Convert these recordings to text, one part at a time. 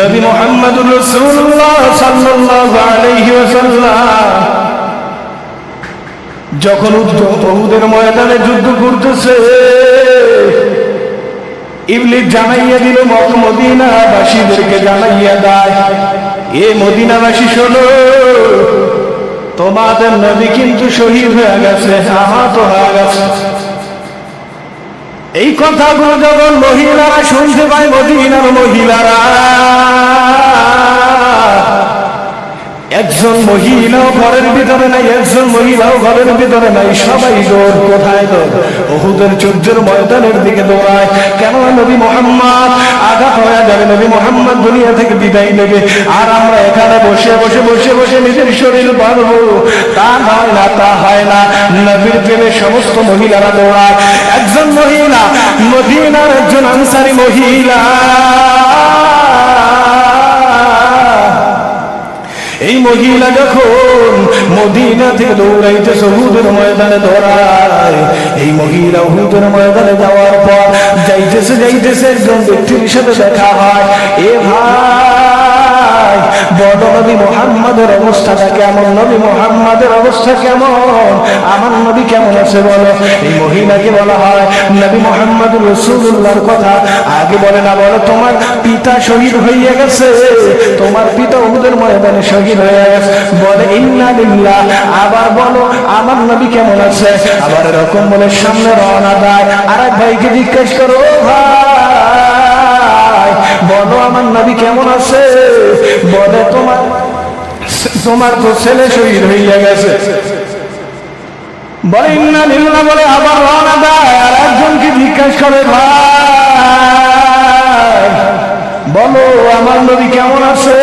নবী মোহাম্মদুর রাসূলুল্লাহ সাল্লাল্লাহু আলাইহি যখন উহুদের ময়দানে যুদ্ধ করতেছে, ইবলিস জানাইয়া দিল মত মদিনাবাসীদেরকে জানাইয়া দেয় এ মদিনাবাসী, শোনো, তোমাদের নবী কিন্তু শহীদ হয়ে গেছে, আহত হয়ে গেছে। এই কথাগুলো যখন মহিলারা শুনতে পায়, মদিনার মহিলারা মহিলাও ঘরের ভিতরে নাই, একজন মহিলাও ঘরের ভিতরে নাই, সবাই দৌড় কোথায় দৌড়? ওহুদের যুদ্ধের ময়দানের দিকে দৌড়ায়। কেন নবী মোহাম্মদ আঘাত হয়ে যাবে, নবী মোহাম্মদ দুনিয়া থেকে বিদায় নেবে। আর আমরা এখানে বসে বসে বসে বসে নিজের শরীর বাঁধবো। তা হয় না, তা হয় না। নবীর প্রেমে সমস্ত মহিলারা দৌড়ায়। একজন মহিলা, মদিনার একজন আনসারি মহিলা। এই মহিলা যখন মদিনা থেকে দৌড়াইতে সহুদের ময়দানে দৌড়ায়, এই মহিলা হুদের ময়দানে যাওয়ার পর যাইতেছে যাইতেছে, একজন ব্যক্তির সাথে দেখা হয়। এ ভাই, বড় নবী মোহাম্মদের অবস্থাটা কেমন? নবী মোহাম্মদের অবস্থা কেমন? আমার নবী কেমন আছে বলো? এই মহিলাকে বলা হয় নবী মোহাম্মদ রসুল্লাহর কথা। আগে বলে না, বলো, তোমার পিতা শহীদ হইয়া গেছে, তোমার উহুদের ময়দানে শহীদ হয়ে গেছে। বলে, ইন্না লিল্লাহ। আবার বলো, আমার নবী কেমন আছে? আবার এরকম বলে, সামনে রওনা দেয় আর এক ভাইকে জিজ্ঞেস করো ভাই, বলো, আমার নবী কেমন আছে? বলে, তোমার তোমার তো ছেলে শহীদ হইয়া গেছে। বলে, ইন্না লিল্লাহ। বলে, আবার রওনা দেয় আর একজনকে জিজ্ঞাসা করে, ভাই, বলো, আমার নবী কেমন আছে?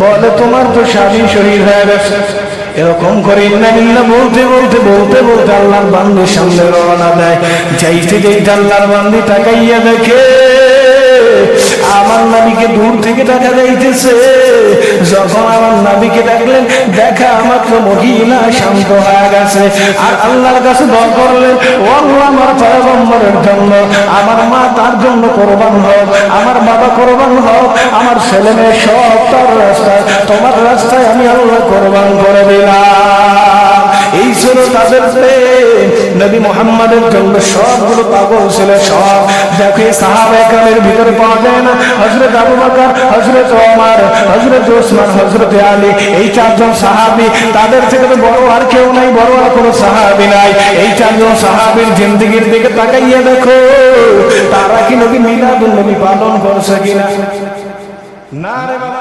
বলে তোমার তো স্বামী শরীর হয়ে গেছে। এরকম করে লিল্লাহ বলতে বলতে বলতে বলতে আল্লাহর বান্দির সামনে রওনা দেয়। যাইতে যাইতে আল্লাহর বান্দি তাকাইয়া দেখে, আমার নবীকে দূর থেকে টাকা যাইতেছে। যখন আমার নাবিকে দেখলেন, দেখা মাত্র মহিলা শান্ত হয়ে গেছে। আর আল্লাহর কাছে দল করলেন, ও আল্লাহ, আমার পয়গম্বরের জন্য, আমার মা তার জন্য কোরবান হোক, আমার বাবা কোরবান হোক, আমার ছেলে মেয়ে সব তার রাস্তায়, তোমার রাস্তায় আমি আল্লাহ কোরবান করে দিলাম। এই ছিল তাদের নবী মোহাম্মদের জন্য সবগুলো পাগল ছিল সব দেখো এই সাহাবাহামের ভিতরে পাওয়া যায় না। হজরত আবু বকর হজরত ওমর হজরত ওসমান হজরত আলী, এই চারজন সাহাবি, তাদের থেকে তো বড় আর কেউ নাই, বড় আর কোনো সাহাবি নাই। এই চারজন সাহাবির জিন্দগির দিকে তাকাইয়া দেখো, তারা কি নবী মিলাদুল নবী পালন করছে কিনা? না রে বাবা।